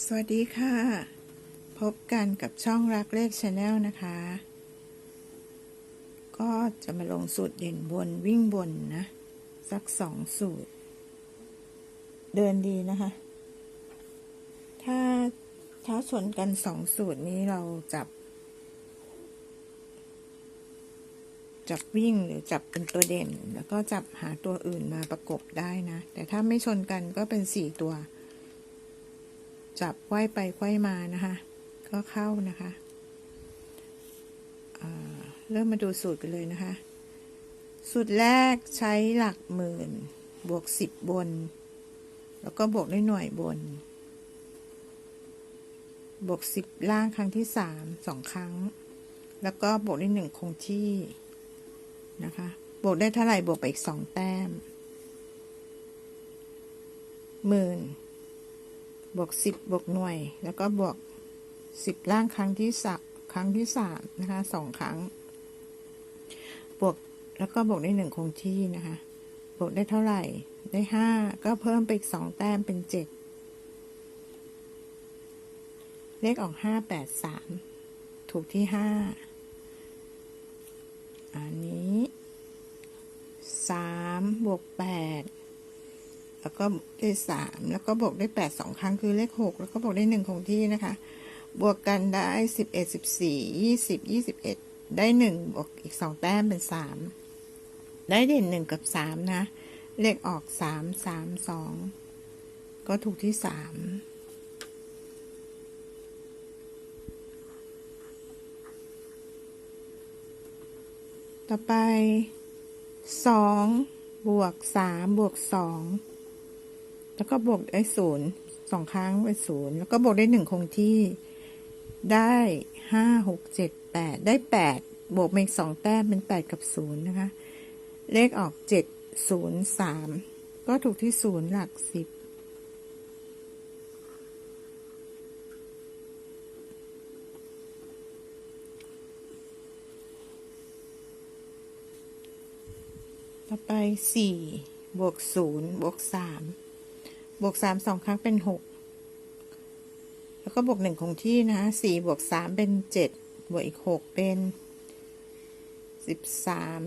สวัสดีค่ะ พบกันกับช่องรักเลขชาแนลนะคะ ก็จะมาลงสูตรเด่นบนวิ่งบนนะ สักสองสูตร เดินดีนะคะ ถ้าถ้าชนกันสองสูตรนี้เราจับ จับวิ่งหรือจับเป็นตัวเด่น แล้วก็จับหาตัวอื่นมาประกบได้นะ แต่ถ้าไม่ชนกันก็เป็นสี่ตัว จับไขว้ไปไขว้มานะคะ ก็เข้านะคะเริ่มมาดูสูตรกันเลยนะคะ สูตรแรกใช้หลักหมื่น บวกสิบบน แล้วก็บวกด้วยหน่วยบน บวกสิบล่างครั้งที่สามสองครั้ง แล้วก็บวกด้วยหนึ่งคงที่นะคะ บวกได้เท่าไหร่บวกไปอีกสองแต้มหมื่น บวกสิบบวกหน่วย แล้วก็บวกสิบล่างครั้งที่สักครั้งที่สามนะคะสองครั้ง บวกแล้วก็บวกได้หนึ่งคงที่นะคะ บวกได้เท่าไหร่ ได้ห้าก็เพิ่มไปอีกสองแต้มเป็นเจ็ดเลขออกห้าแปดสามถูกที่ห้าอันนี้สามบวกแปด แล้วก็ได้สามแล้วก็บวกได้แปดสองครั้งคือเลขหกแล้วก็บวกได้หนึ่งคงที่นะคะ บวกกันได้สิบเอ็ดสิบสี่ยี่สิบยี่สิบเอ็ดได้หนึ่งบวกอีกสองแต้มเป็นสามได้เด่นหนึ่งกับสามนะ เลขออกสามสามสองก็ถูกที่สามต่อไปสองบวกสามบวกสอง แล้วก็บวกได้ศูนย์สองครั้งเป็นศูนย์แล้วก็บวกได้หนึ่งคงที่ได้ห้าหกเจ็ดแปดได้แปดบวกมาอีกสองแต้มเป็นแปดกับศูนย์นะคะ เลขออกเจ็ดศูนย์สามก็ถูกที่ศูนย์หลักสิบต่อไปสี่บวกศูนย์บวกสาม บวกสามสองครั้งเป็นหกแล้วก็บวกหนึ่งคงที่นะสี่บวกสามเป็นเจ็ดบวกอีกหกเป็นสิบสาม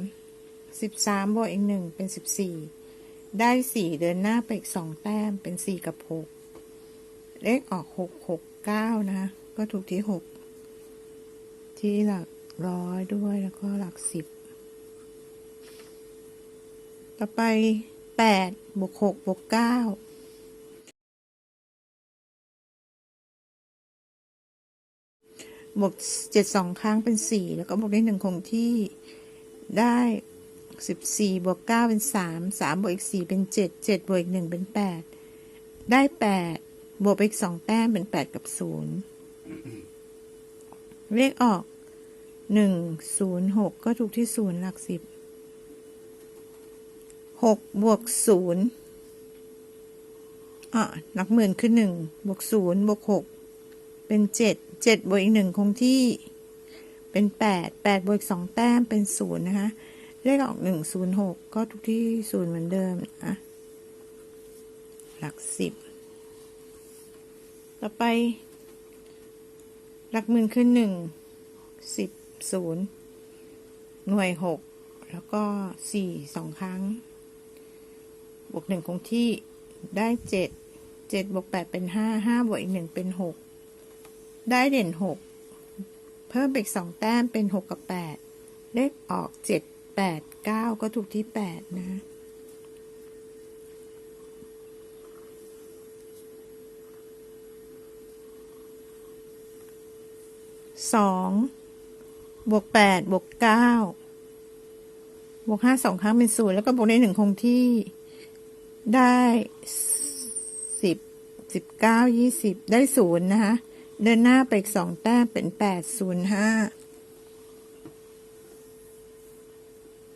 สิบสามบวกอีกหนึ่งเป็นสิบสี่ได้สี่เดินหน้าไปอีกสองแต้มเป็นสี่กับหกเลขออกหกหกเก้านะ ก็ถูกที่หกที่หลักร้อยด้วยแล้วก็หลักสิบต่อไปแปดบวกหกบวกเก้า บวกเจ็ดสองครั้งเป็นสี่แล้วก็บวกได้หนึ่งคงที่ได้สิบสี่บวกเก้าเป็นสามสามบวกอีกสี่เป็นเจ็ดเจ็ดบวกอีกหนึ่งเป็นแปดได้แปดบวกไปอีกสองแต้มเป็นแปดกับศูนย์เลขออกหนึ่งศูนย์หกก็ถูกที่ศูนย์หลักสิบหกบวกศูนย์อะหลักหมื่นคือหนึ่งบวกศูนย์บวกหก เป็นเจ็ดเจ็ดบวกอีกหนึ่งคงที่เป็นแปดแปดบวกสองแต้มเป็นศูนย์นะคะ เลขออกหนึ่งศูนย์หกก็ทุกที่ศูนย์เหมือนเดิมนะหลักสิบต่อไป หลักหมื่นคือหนึ่งสิบศูนย์หน่วยหกแล้วก็สี่สองครั้ง บวกหนึ่งคงที่ได้เจ็ดเจ็ดบวกแปดเป็นห้าห้าบวกอีกหนึ่งเป็นหก ได้เด่นหกเพิ่มอีกสองแต้มเป็นหกกับแปดเลขออกเจ็ดแปดเก้าก็ถูกที่แปดนะสองบวกแปดบวกเก้าบวกห้าสองครั้งเป็นศูนย์แล้วก็บวกได้หนึ่งคงที่ได้สิบสิบเก้ายี่สิบได้ศูนย์นะคะ เดินหน้าไปอีกสองแต้มเป็นแปดศูนย์ห้า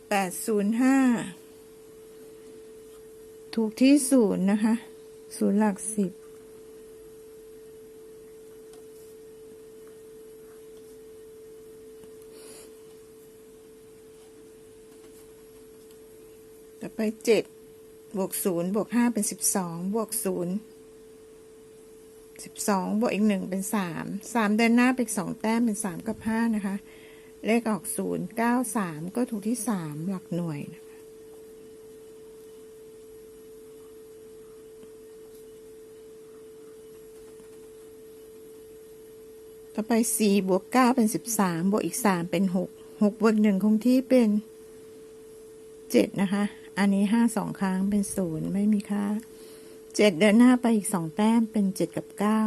แปดศูนย์ห้าถูกที่ศูนย์นะคะศูนย์หลักสิบต่อไปเจ็ดบวกศูนย์บวกห้าเป็นสิบสองบวกศูนย์ สิบสองบวกอีกหนึ่งเป็นสามสามเดินหน้าไปอีกสองแต้มเป็นสามกับห้านะคะ เลขออกศูนย์เก้าสามก็ถูกที่สามหลักหน่วยต่อไปสี่บวกเก้าเป็นสิบสามบวกอีกสามเป็นหกหกบวกหนึ่งคงที่เป็นเจ็ดนะคะ อันนี้ห้าสองครั้งเป็นศูนย์ไม่มีค่า เจ็ดเดินหน้าไปอีกสองแต้มเป็นเจ็ดกับเก้า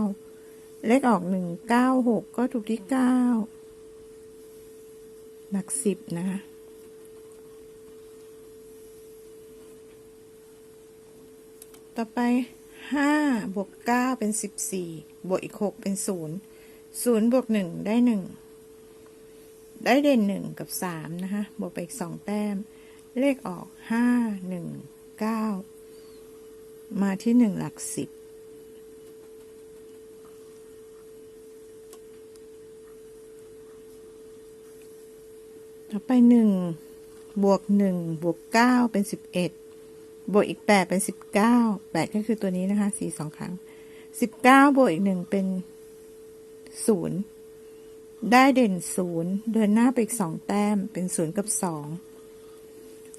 เลขออกหนึ่งเก้าหกก็ถูกที่เก้าหลักสิบนะคะต่อไปห้าบวกเก้าเป็นสิบสี่บวกอีกหกเป็นศูนย์ศูนย์บวกหนึ่งได้หนึ่งได้เด่นหนึ่งกับสามนะคะบวกไปอีกสองแต้ม เลขออกห้าหนึ่งเก้า มาที่หนึ่งหลักสิบ ต่อไปหนึ่งบวกหนึ่งบวกเก้าเป็นสิบเอ็ดบวกอีกแปดเป็นสิบเก้าแปดก็คือตัวนี้นะคะสี่สองครั้งสิบเก้าบวกอีกหนึ่งเป็นศูนย์ได้เด่นศูนย์เดินหน้าไปอีกสองแต้มเป็นศูนย์กับสอง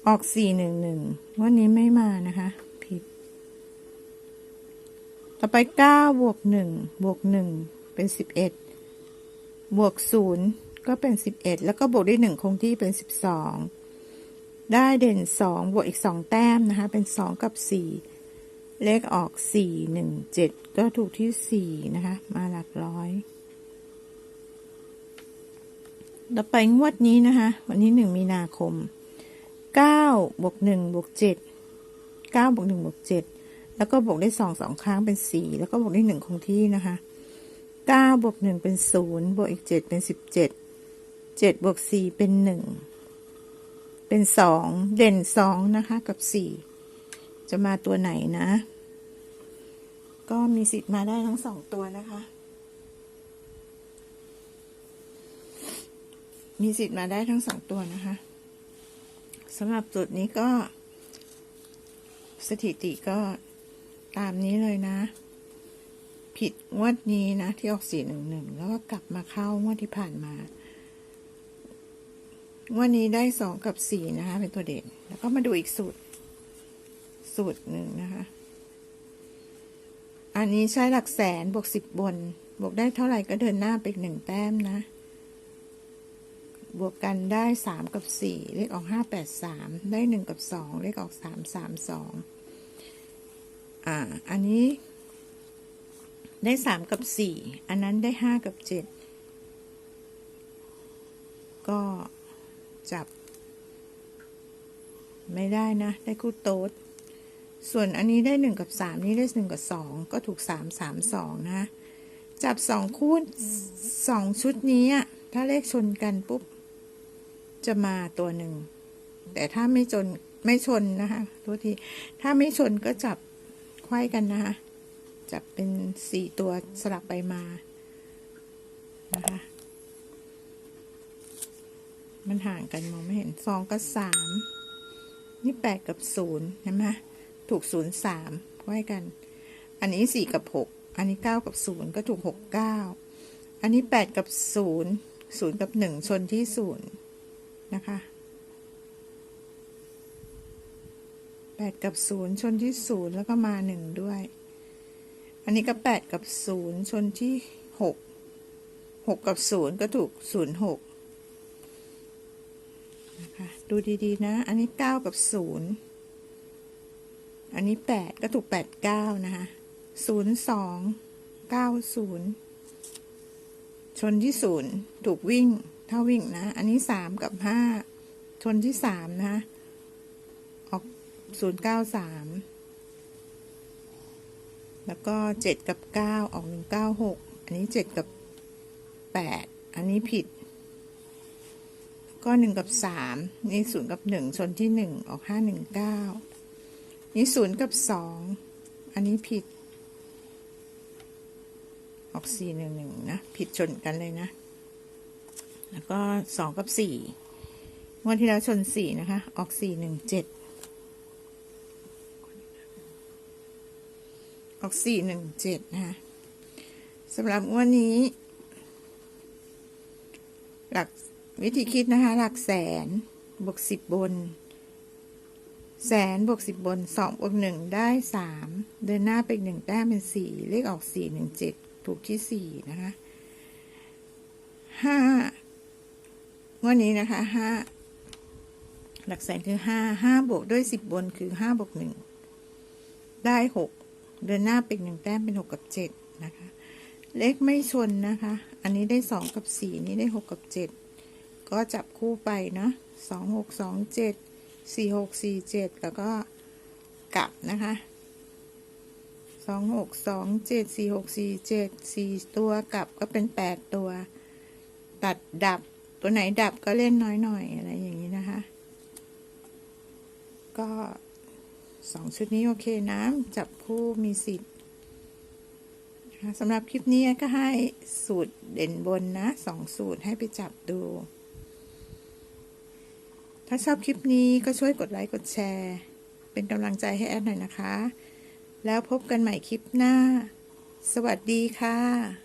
ออกสี่หนึ่งหนึ่งวันนี้ไม่มานะคะ ต่อไปเก้าบวกหนึ่งบวกหนึ่งเป็นสิบเอ็ดบวกศูนย์ก็เป็นสิบเอ็ดแล้วก็บวกด้วยหนึ่งคงที่เป็นสิบสองได้เด่นสองบวกอีกสองแต้มนะคะ เป็นสองกับสี่เลขออกสี่หนึ่งเจ็ดก็ถูกที่สี่นะคะ มาหลักร้อย ต่อไปงวดนี้นะคะ วันนี้หนึ่งมีนาคมเก้าบวกหนึ่งบวกเจ็ดเก้าบวกหนึ่งบวกเจ็ด แล้วก็บวกได้สองสองครั้งเป็นสี่แล้วก็บวกได้หนึ่งคงที่นะคะเก้าบวกหนึ่งเป็นศูนย์บวกอีกเจ็ดเป็นสิบเจ็ดเจ็ดบวกสี่เป็นหนึ่งเป็นสองเด่นสองนะคะกับสี่จะมาตัวไหนนะ ก็มีสิทธิ์มาได้ทั้งสองตัวนะคะ มีสิทธิ์มาได้ทั้งสองตัวนะคะสำหรับจุดนี้ก็สถิติก็ ตามนี้เลยนะ ผิดงวดนี้นะ ที่ออกสี่หนึ่งหนึ่งแล้วก็กลับมาเข้างวดที่ผ่านมางวดนี้ได้สองกับสี่นะคะ เป็นตัวเด่น แล้วก็มาดูอีกสูตร สูตรหนึ่งนะคะ อันนี้ใช้หลักแสนบวกสิบบน บวกได้เท่าไหร่ก็เดินหน้าไปหนึ่งแต้มนะบวกกันได้สามกับสี่เลขออกห้าแปดสามได้หนึ่งกับสองเลขออกสามสามส อ่า อันนี้ได้สามกับสี่อันนั้นได้ห้ากับเจ็ดก็จับ ไม่ได้นะ ได้คู่โต๊ดส่วนอันนี้ได้หนึ่งกับสามนี่ได้หนึ่งกับสองก็ถูกสามสามสองนะ จับสองคู่สองชุดนี้ถ้าเลขชนกันปุ๊บ จะมาตัวหนึ่ง แต่ถ้าไม่ชนไม่ชนนะคะตัวทีถ้าไม่ชนก็จับ ไขว้กันนะคะจับเป็นสี่ตัวสลับไปมานะคะมันห่างกันมองไม่เห็นสองกับสามนี่แปดกับศูนย์ใช่ไหมถูกศูนย์สามไว้กัน อันนี้สี่กับหกอันนี้เก้ากับศูนย์ก็ถูกหกเก้าอันนี้แปดกับศูนย์ศูนย์กับหนึ่งชนที่ศูนย์นะคะ แปดกับศูนย์ชนที่ศูนย์แล้วก็มาหนึ่งด้วย อันนี้ก็แปดกับศูนย์ชนที่หกหกกับศูนย์ก็ถูกศูนย์หกนะคะดูดีๆนะ อันนี้เก้ากับศูนย์อันนี้แปดก็ถูกแปดเก้านะคะศูนย์สองเก้าศูนย์ชนที่ศูนย์ถูกวิ่งเท่าวิ่งนะ อันนี้สามกับห้าชนที่สามนะออก ศูนย์เก้าสามแล้วก็เจ็ดกับเก้าออกหนึ่งเก้าหกอันนี้เจ็ดกับแปดอันนี้ผิด ก็หนึ่งกับสามนี่ศูนย์กับหนึ่งชนที่หนึ่งออกห้าหนึ่งเก้านี่ศูนย์กับสองอันนี้ผิด ออกสี่หนึ่งหนึ่งนะ ผิดชนกันเลยนะ แล้วก็สองกับสี่งวันที่แล้วชนสี่นะคะ ออกสี่หนึ่งเจ็ด ออกสี่หนึ่งเจ็ดนะคะสำหรับวดนี้ หลักวิธีคิดนะคะ หลักแสนบวกสิบบน แสนบวกสิบบนสองบวกหนึ่งได้สามเดินหน้าไปหนึ่งแต้มเป็นสี่เลขออกสี่หนึ่งเจ็ดถูกที่สี่นะคะห้างวดนี้นะคะห้าหลักแสนคือห้าห้าบวกด้วยสิบบนคือห้าบวกหนึ่งได้หก เดินหน้าไปอีกหนึ่งแต้มเป็นหกกับเจ็ดนะคะ เลขไม่ชนนะคะ อันนี้ได้สองกับสี่นี้ได้หกกับเจ็ดก็จับคู่ไปนะสองหกสองเจ็ดสี่หกสี่เจ็ดแล้วก็กลับนะคะสองหกสองเจ็ดสี่หกสี่เจ็ดสี่ตัวกลับก็เป็นแปดตัว ตัดดับตัวไหนดับก็เล่นน้อยหน่อยอะไรอย่างนี้นะคะ ก็ สองชุดนี้โอเคนะจับคู่มีสิทธิ์สำหรับคลิปนี้ก็ให้สูตรเด่นบนนะสองสูตรให้ไปจับดู ถ้าชอบคลิปนี้ก็ช่วยกดไลค์กดแชร์ เป็นกำลังใจให้แอดหน่อยนะคะ แล้วพบกันใหม่คลิปหน้า สวัสดีค่ะ